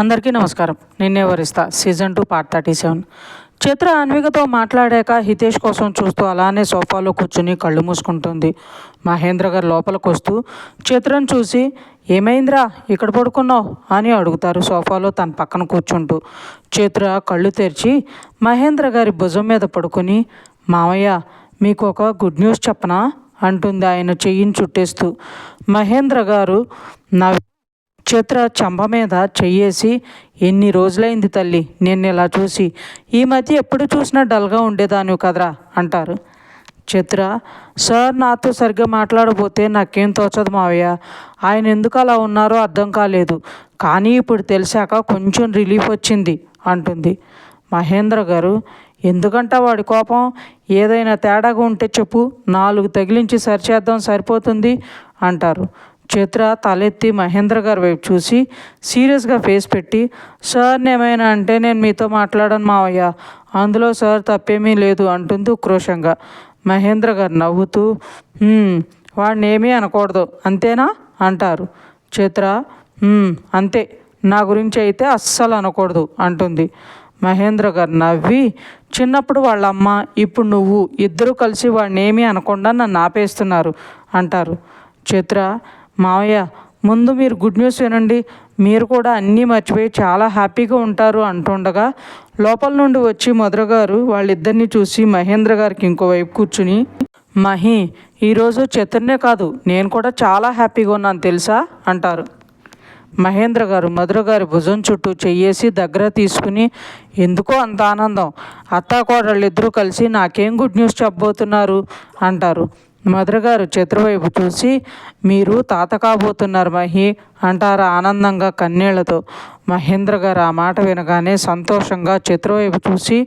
అందరికీ నమస్కారం. Ninne Varistha season two part thirty seven. Chitra అన్వికతో మాట్లాడాక హితేష్ కోసం చూస్తూ అలానే సోఫాలో కూర్చుని కళ్ళు మూసుకుంటుంది. మహేంద్ర గారు లోపలికి వస్తూ చిత్రను చూసి ఏమైందిరా? ఇక్కడ పడుకున్నావు? అని అడుగుతారు సోఫాలో తన పక్కన కూర్చుంటూ. చిత్ర కళ్ళు తెరిచి మహేంద్ర గారి భుజం మీద పడుకొని మామయ్య మీకు ఒక గుడ్ న్యూస్ చెప్పనా? అంటుంది ఆయన చెయ్యిని చుట్టేస్తూ. మహేంద్ర గారు నవ్వి చిత్ర చంబ మీద చెయ్యేసి ఎన్ని రోజులైంది తల్లి నేను ఇలా చూసి? ఈ మధ్య ఎప్పుడు చూసినా డల్గా ఉండేదాన్ని కదరా అంటారు. చిత్ర సార్ నాతో సరిగ్గా మాట్లాడబోతే నాకేం తోచదు మావయ్య. ఆయన ఎందుకు అలా ఉన్నారో అర్థం కాలేదు. కానీ ఇప్పుడు తెలిసాక కొంచెం రిలీఫ్ వచ్చింది అంటుంది. మహేంద్ర గారు ఎందుకంట వాడి కోపం? ఏదైనా తేడాగా ఉంటే చెప్పు. నాలుగు తగిలించి సరిచేద్దాం సరిపోతుంది అంటారు. చిత్ర తలెత్తి మహేంద్ర గారి వైపు చూసి సీరియస్గా ఫేస్ పెట్టి సార్ ఏమైనా అంటే నేను మీతో మాట్లాడను మావయ్య. అందులో సార్ తప్పేమీ లేదు అంటుంది ఉక్రోషంగా మహేంద్ర గారు నవ్వుతూ వాడిని ఏమీ అనకూడదు. అంతేనా? అంటారు. చిత్ర అంతే. నా గురించి అయితే అస్సలు అనకూడదు అంటుంది. మహేంద్ర గారు నవ్వి చిన్నప్పుడు వాళ్ళ అమ్మ ఇప్పుడు నువ్వు. ఇద్దరూ కలిసి వాడిని ఏమీ అనకుండా నన్ను ఆపేస్తున్నారు అంటారు. చిత్ర మావయ్య ముందు మీరు గుడ్ న్యూస్ వినండి. మీరు కూడా అన్నీ మర్చిపోయి చాలా హ్యాపీగా ఉంటారు అంటుండగా లోపల నుండి వచ్చి మధుర గారు వాళ్ళిద్దరిని చూసి మహేంద్ర గారికి ఇంకోవైపు కూర్చుని మహి ఈరోజు చతుర్నే కాదు నేను కూడా చాలా హ్యాపీగా ఉన్నాను తెలుసా? అంటారు. మహేంద్ర గారు మధుర గారి భుజం చుట్టూ చెయ్యేసి దగ్గర తీసుకుని ఎందుకో అంత ఆనందం? అత్తా కోడళ్ళిద్దరూ కలిసి నాకేం గుడ్ న్యూస్ చెప్పబోతున్నారు? అంటారు. మధురగారు గారు చూసి మీరు తాత కాబోతున్నారు మహి అంటారు ఆనందంగా కన్నీళ్ళతో. మహేంద్ర గారు ఆ మాట వినగానే సంతోషంగా చిత్రవైపు చూసి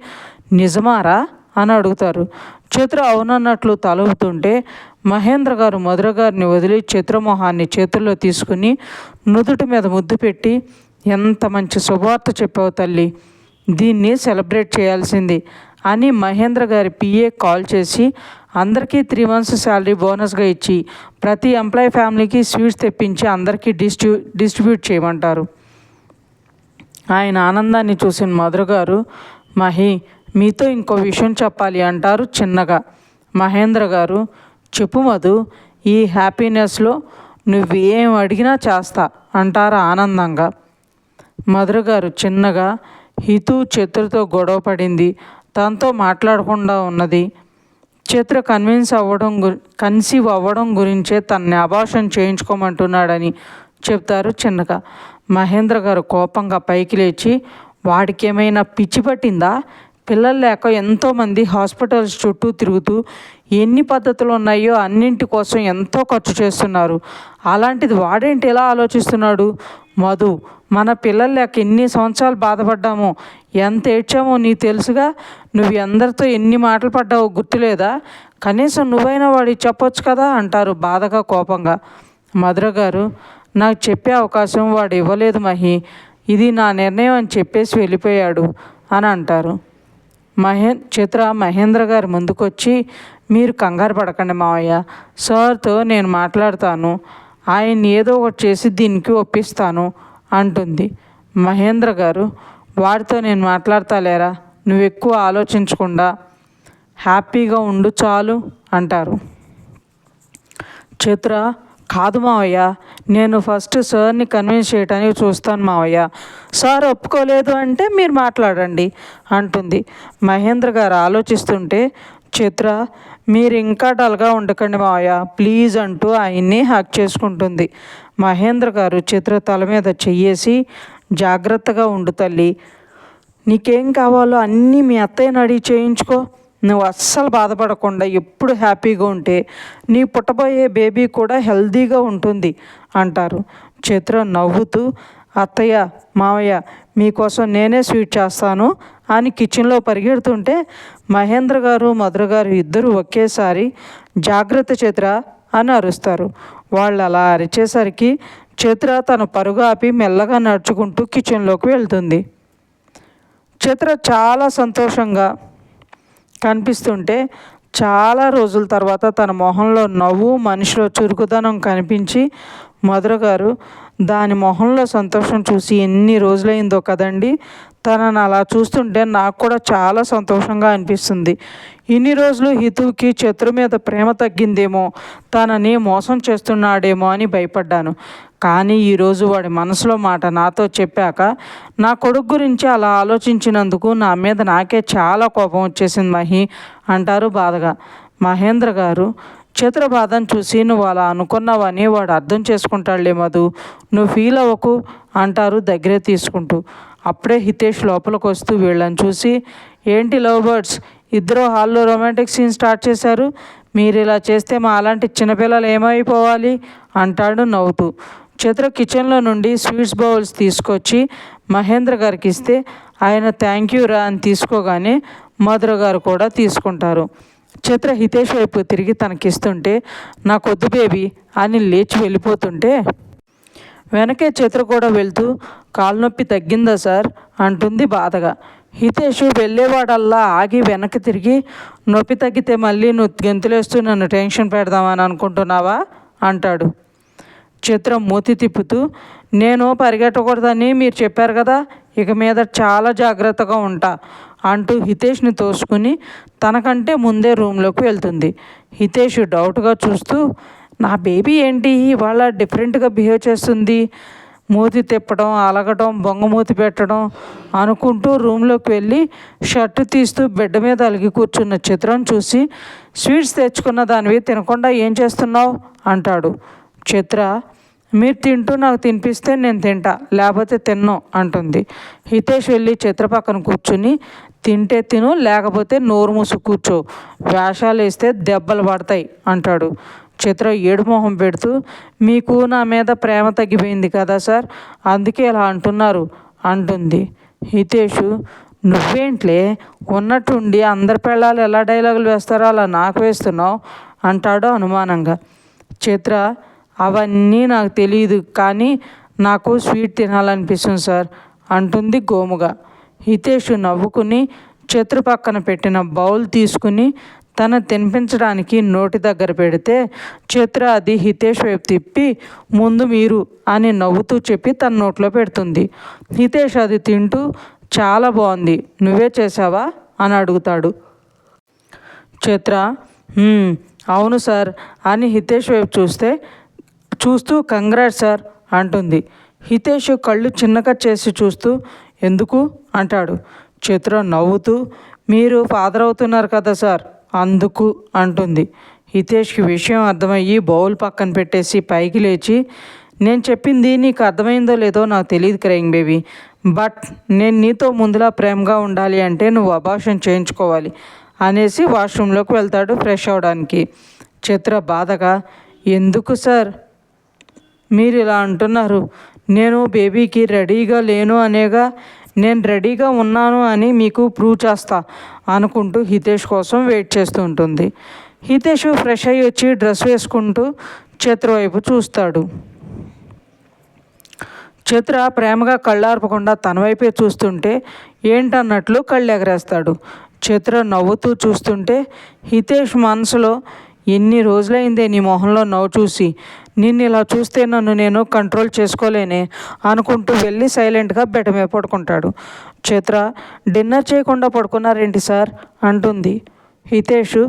నిజమారా? అని అడుగుతారు. చిత్ర అవునన్నట్లు తలవుతుంటే మహేంద్ర గారు మధుర గారిని వదిలి చిత్రమోహాన్ని చేతుల్లో తీసుకుని నుదుటి మీద ముద్దు పెట్టి ఎంత మంచి శుభవార్త చెప్పావు తల్లి. దీన్ని సెలబ్రేట్ చేయాల్సింది అని మహేంద్ర గారి పిఏ కాల్ చేసి అందరికీ త్రీ మంత్స్ శాలరీ బోనస్గా ఇచ్చి ప్రతి ఎంప్లాయ్ ఫ్యామిలీకి స్వీట్స్ తెప్పించి అందరికీ డిస్ట్రి డిస్ట్రిబ్యూట్ చేయమంటారు. ఆయన ఆనందాన్ని చూసిన మధుర గారు మహి మీతో ఇంకో విషయం చెప్పాలి అంటారు చిన్నగా. మహేంద్ర గారు చెప్పు మధు ఈ హ్యాపీనెస్లో నువ్వేం అడిగినా చేస్తా అంటారు ఆనందంగా. మధుర గారు చిన్నగా హితు చిత్రతో గొడవ పడింది తనతో మాట్లాడకుండా ఉన్నది చిత్ర కన్విన్స్ అవ్వడం గు కన్సీవ్ అవ్వడం గురించే తనని అభాషణ చేయించుకోమంటున్నాడని చెప్తారు చిన్నగా. మహేంద్ర గారు కోపంగా పైకి లేచి వాడికి ఏమైనా పిచ్చి పట్టిందా? పిల్లలు లేక ఎంతోమంది హాస్పిటల్స్ చుట్టూ తిరుగుతూ ఎన్ని పద్ధతులు ఉన్నాయో అన్నింటి కోసం ఎంతో ఖర్చు చేస్తున్నారు. అలాంటిది వాడేంటి ఎలా ఆలోచిస్తున్నాడు? మధు మన పిల్లలు లేక ఎన్ని సంవత్సరాలు బాధపడ్డామో ఎంత ఏడ్చామో నీకు తెలుసుగా? నువ్వు అందరితో ఎన్ని మాటలు పడ్డావో గుర్తులేదా? కనీసం నువ్వైనా వాడికి చెప్పొచ్చు కదా అంటారు బాధగా కోపంగా. మధుర గారు నాకు చెప్పే అవకాశం వాడు ఇవ్వలేదు మహి. ఇది నా నిర్ణయం అని చెప్పేసి వెళ్ళిపోయాడు అని అంటారు. మహే చిత్ర మహేంద్ర గారి ముందుకొచ్చి మీరు కంగారు పడకండి మావయ్య. సార్తో నేను మాట్లాడతాను. ఆయన్ని ఏదో ఒకటి చేసి దీనికి ఒప్పిస్తాను అంటుంది. మహేంద్ర గారు వాడితో నేను మాట్లాడతాలేరా నువ్వు ఎక్కువ ఆలోచించకుండా హ్యాపీగా ఉండు చాలు అంటారు. చిత్ర కాదు మావయ్య నేను ఫస్ట్ సార్ని కన్విన్స్ చేయడానికి చూస్తాను మావయ్య. సార్ ఒప్పుకోలేదు అంటే మీరు మాట్లాడండి అంటుంది. మహేంద్ర గారు ఆలోచిస్తుంటే చిత్ర మీరు ఇంకా డల్గా ఉండకండి మావయ్య. ప్లీజ్ అంటూ ఆయన్ని హ్యాక్ చేసుకుంటుంది. మహేంద్ర గారు చిత్ర తల మీద చెయ్యేసి జాగ్రత్తగా ఉండు తల్లి. నీకేం కావాలో అన్నీ మీ అత్తయ్యని అడిగి చేయించుకో. నువ్వు అస్సలు బాధపడకుండా ఎప్పుడు హ్యాపీగా ఉంటే నీ పుట్టబోయే బేబీ కూడా హెల్తీగా ఉంటుంది అంటారు. చిత్ర నవ్వుతూ అత్తయ్య మావయ్య మీకోసం నేనే స్వీట్ చేస్తాను అని కిచెన్లో పరిగెడుతుంటే మహేంద్ర గారు మధుర గారు ఇద్దరు ఒకేసారి జాగ్రత్త చిత్ర అని అరుస్తారు. వాళ్ళు అలా అరిచేసరికి చిత్ర తన పరుగు ఆపి మెల్లగా నడుచుకుంటూ కిచెన్లోకి వెళ్తుంది. చిత్ర చాలా సంతోషంగా కనిపిస్తుంటే చాలా రోజుల తర్వాత తన మొహంలో నవ్వు మనిషిలో చురుకుదనం కనిపించి మధుర గారు దాని మొహంలో సంతోషం చూసి ఎన్ని రోజులైందో కదండి. తనను అలా చూస్తుంటే నాకు కూడా చాలా సంతోషంగా అనిపిస్తుంది. ఇన్ని రోజులు హితువుకి చతురు మీద ప్రేమ తగ్గిందేమో తనని మోసం చేస్తున్నాడేమో అని భయపడ్డాను. కానీ ఈరోజు వాడి మనసులో మాట నాతో చెప్పాక నా కొడుకు గురించి అలా ఆలోచించినందుకు నా మీద నాకే చాలా కోపం వచ్చేసింది మహి అంటారు బాధగా. మహేంద్ర గారు చిత్ర బాధను చూసి నువ్వు అలా అనుకున్నావని వాడు అర్థం చేసుకుంటాడులే మధు. నువ్వు ఫీల్ అవ్వకు అంటారు దగ్గరే తీసుకుంటూ. అప్పుడే హితేష్ లోపలికి వస్తూ వీళ్ళని చూసి ఏంటి లవ్ బర్డ్స్ ఇద్దరు హాల్లో రొమాంటిక్ సీన్ స్టార్ట్ చేశారు. మీరు ఇలా చేస్తే మా అలాంటి చిన్నపిల్లలు ఏమైపోవాలి? అంటాడు నవ్వుతూ. చిత్ర కిచెన్లో నుండి స్వీట్స్ బౌల్స్ తీసుకొచ్చి మహేంద్ర గారికి ఇస్తే ఆయన థ్యాంక్ యూ రా అని తీసుకోగానే మధుర గారు కూడా తీసుకుంటారు. చిత్ర హితేష్ వైపు తిరిగి తనకిస్తుంటే నాకొద్దు బేబీ అని లేచి వెళ్ళిపోతుంటే వెనకే చిత్ర కూడా వెళ్తూ కాలు నొప్పి తగ్గిందా సార్? అంటుంది బాధగా. హితేష్ వెళ్ళేవాడల్లా ఆగి వెనక్కి తిరిగి నొప్పి తగ్గితే మళ్ళీ నువ్వు గెంతులేస్తూ నన్ను టెన్షన్ పెడదామని అనుకుంటున్నావా? అంటాడు. చిత్రం మూతి తిప్పుతూ నేను పరిగెట్టకూడదని మీరు చెప్పారు కదా ఇక మీద చాలా జాగ్రత్తగా ఉంటా అంటూ హితేష్ని తోసుకుని తనకంటే ముందే రూమ్లోకి వెళ్తుంది. హితేష్ డౌట్గా చూస్తూ నా బేబీ ఏంటి? ఇవాళ డిఫరెంట్గా బిహేవ్ చేస్తుంది. మూతి తిప్పడం అలగడం బొంగమూతి పెట్టడం అనుకుంటూ రూమ్లోకి వెళ్ళి షర్టు తీస్తూ బెడ్ మీద అలిగి కూర్చున్న చిత్రం చూసి స్వీట్స్ తెచ్చుకున్న దానివి తినకుండా ఏం చేస్తున్నావు? అంటాడు. చిత్ర మీరు తింటూ నాకు తినిపిస్తే నేను తింటా లేకపోతే తిన్ను అంటుంది. హితేష్ వెళ్ళి చిత్ర పక్కన కూర్చుని తింటే తిను లేకపోతే నోరు మూసు కూర్చో వేషాలు వేస్తే దెబ్బలు పడతాయి అంటాడు. చిత్ర ఏడు మొహం పెడుతూ మీకు నా మీద ప్రేమ తగ్గిపోయింది కదా సార్ అందుకే ఇలా అంటున్నారు అంటుంది. హితేషు నువ్వేంట్లే ఉన్నట్టుండి అందరి పెళ్ళాలు ఎలా డైలాగులు వేస్తారో అలా నాకు వేస్తున్నావు అంటాడు అనుమానంగా. చిత్ర అవన్నీ నాకు తెలియదు కానీ నాకు స్వీట్ తినాలనిపిస్తుంది సార్ అంటుంది గోముగా. హితేష్ నవ్వుకుని చిత్ర పక్కన పెట్టిన బౌల్ తీసుకుని తన తినిపించడానికి నోటి దగ్గర పెడితే చిత్ర అది హితేష్ వైపు తిప్పి ముందు మీరు అని నవ్వుతూ చెప్పి తన నోట్లో పెడుతుంది. హితేష్ అది తింటూ చాలా బాగుంది నువ్వే చేసావా? అని అడుగుతాడు. చిత్ర అవును సార్ అని హితేష్ వైపు చూస్తే చూస్తూ కంగ్రాట్ సార్ అంటుంది. హితేష్ కళ్ళు చిన్నగా చేసి చూస్తూ ఎందుకు? అంటాడు. చిత్ర నవ్వుతూ మీరు ఫాదర్ అవుతున్నారు కదా సార్ అందుకు అంటుంది. హితేష్కి విషయం అర్థమయ్యి బౌల్ పక్కన పెట్టేసి పైకి లేచి నేను చెప్పింది నీకు అర్థమైందో లేదో నాకు తెలియదు క్రయింగ్ బేబీ బట్ నేను నీతో ముందులా ప్రేమగా ఉండాలి అంటే నువ్వు అభాషణ చేయించుకోవాలి అనేసి వాష్రూమ్లోకి వెళ్తాడు ఫ్రెష్ అవడానికి. చిత్ర బాధగా ఎందుకు సార్? మీరు ఇలా అంటున్నారు. నేను బేబీకి రెడీగా లేను అనేగా నేను రెడీగా ఉన్నాను అని మీకు ప్రూవ్ చేస్తా అనుకుంటూ హితేష్ కోసం వెయిట్ చేస్తూ ఉంటుంది. హితేష్ ఫ్రెష్ అయ్యి వచ్చి డ్రెస్ వేసుకుంటూ చిత్ర వైపు చూస్తాడు. చిత్ర ప్రేమగా కళ్ళార్పకుండా తన వైపే చూస్తుంటే ఏంటన్నట్లు కళ్ళు ఎగరేస్తాడు చిత్ర నవ్వుతూ చూస్తుంటే హితేష్ మనసులో ఎన్ని రోజులైందే నీ మొహంలో నవ్వు చూసి? నిన్ను ఇలా చూస్తే నన్ను నేను కంట్రోల్ చేసుకోలేనే అనుకుంటూ వెళ్ళి సైలెంట్గా బెడ్ మీద పడుకుంటాడు. చిత్ర డిన్నర్ చేయకుండా పడుకున్నారేంటి సార్? అంటుంది. హితేష్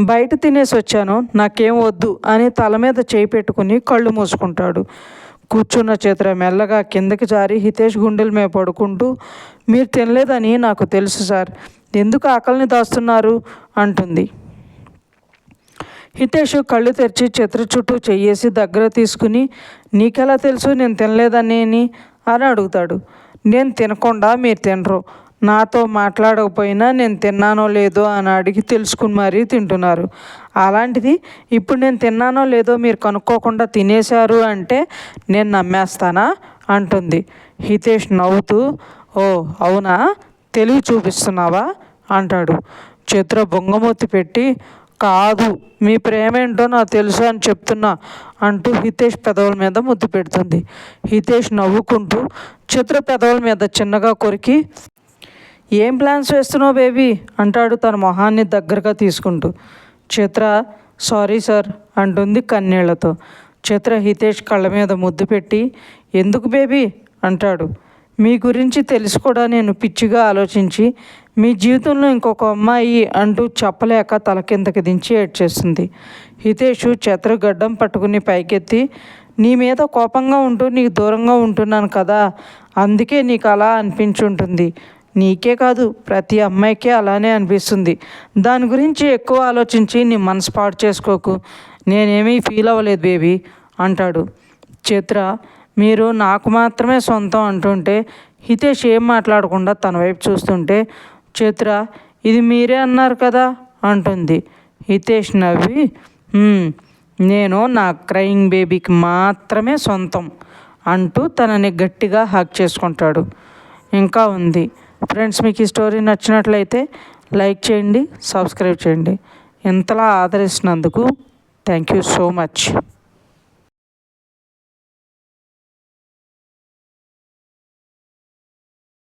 బయట తినేసి వచ్చాను నాకేం వద్దు అని తల మీద చేయి పెట్టుకుని కళ్ళు మూసుకుంటాడు. కూర్చున్న చేతుల మెల్లగా కిందకి జారి హితేష్ గుండెల మీద పడుకుంటూ మీరు తినలేదని నాకు తెలుసు సార్. ఎందుకు ఆకలిని దాస్తున్నారు? అంటుంది. హితేష్ కళ్ళు తెరిచి చిత్ర చుట్టూ చెయ్యేసి దగ్గర తీసుకుని నీకెలా తెలుసు నేను తినలేదని అని అడుగుతాడు. నేను తినకుండా మీరు తినరు. నాతో మాట్లాడకపోయినా నేను తిన్నానో లేదో అని అడిగి తెలుసుకుని మరీ తింటున్నారు. అలాంటిది ఇప్పుడు నేను తిన్నానో లేదో మీరు కనుక్కోకుండా తినేశారు అంటే నేను నమ్మేస్తానా? అంటుంది. హితేష్ నవ్వుతూ ఓ అవునా? తెలివి చూపిస్తున్నావా? అంటాడు. చిత్ర బొంగమూతి పెట్టి కాదు. మీ ప్రేమ ఏంటో నాకు తెలుసు అని చెప్తున్నా అంటూ హితేష్ పెదవుల మీద ముద్దు పెడుతుంది. హితేష్ నవ్వుకుంటూ చిత్ర పెదవుల మీద చిన్నగా కొరికి ఏం ప్లాన్స్ వేస్తున్నావు బేబీ అంటాడు తన మొహాన్ని దగ్గరగా తీసుకుంటూ. చిత్ర సారీ సార్ అంటుంది కన్నీళ్ళతో. చిత్ర హితేష్ కళ్ళ మీద ముద్దు పెట్టి ఎందుకు బేబీ అంటాడు. మీ గురించి తెలిసి కూడా నేను పిచ్చిగా ఆలోచించి మీ జీవితంలో ఇంకొక అమ్మాయి అంటూ చెప్పలేక తల కిందకి దించి ఏడ్చేస్తుంది. హితేషు చెత్ర గడ్డం పట్టుకుని పైకెత్తి నీ మీద కోపంగా ఉంటూ నీకు దూరంగా ఉంటున్నాను కదా అందుకే నీకు అలా అనిపించుంటుంది. నీకే కాదు ప్రతి అమ్మాయికే అలానే అనిపిస్తుంది. దాని గురించి ఎక్కువ ఆలోచించి నీ మనసు పాడు చేసుకోకు. నేనేమీ ఫీల్ అవ్వలేదు బేబీ అంటాడు. చిత్ర మీరు నాకు మాత్రమే సొంతం అంటుంటే హితేష్ ఏం మాట్లాడకుండా తన వైపు చూస్తుంటే చిత్ర ఇది మీరే అన్నారు కదా అంటుంది. హితేష్ నవ్వి నేను నా క్రయింగ్ బేబీకి మాత్రమే సొంతం అంటూ తనని గట్టిగా హక్ చేసుకుంటాడు. ఇంకా ఉంది. ఫ్రెండ్స్ మీకు ఈ స్టోరీ నచ్చినట్లయితే లైక్ చేయండి సబ్స్క్రైబ్ చేయండి. ఇంతలా ఆదరిస్తున్నందుకు థ్యాంక్ యూ సో మచ్.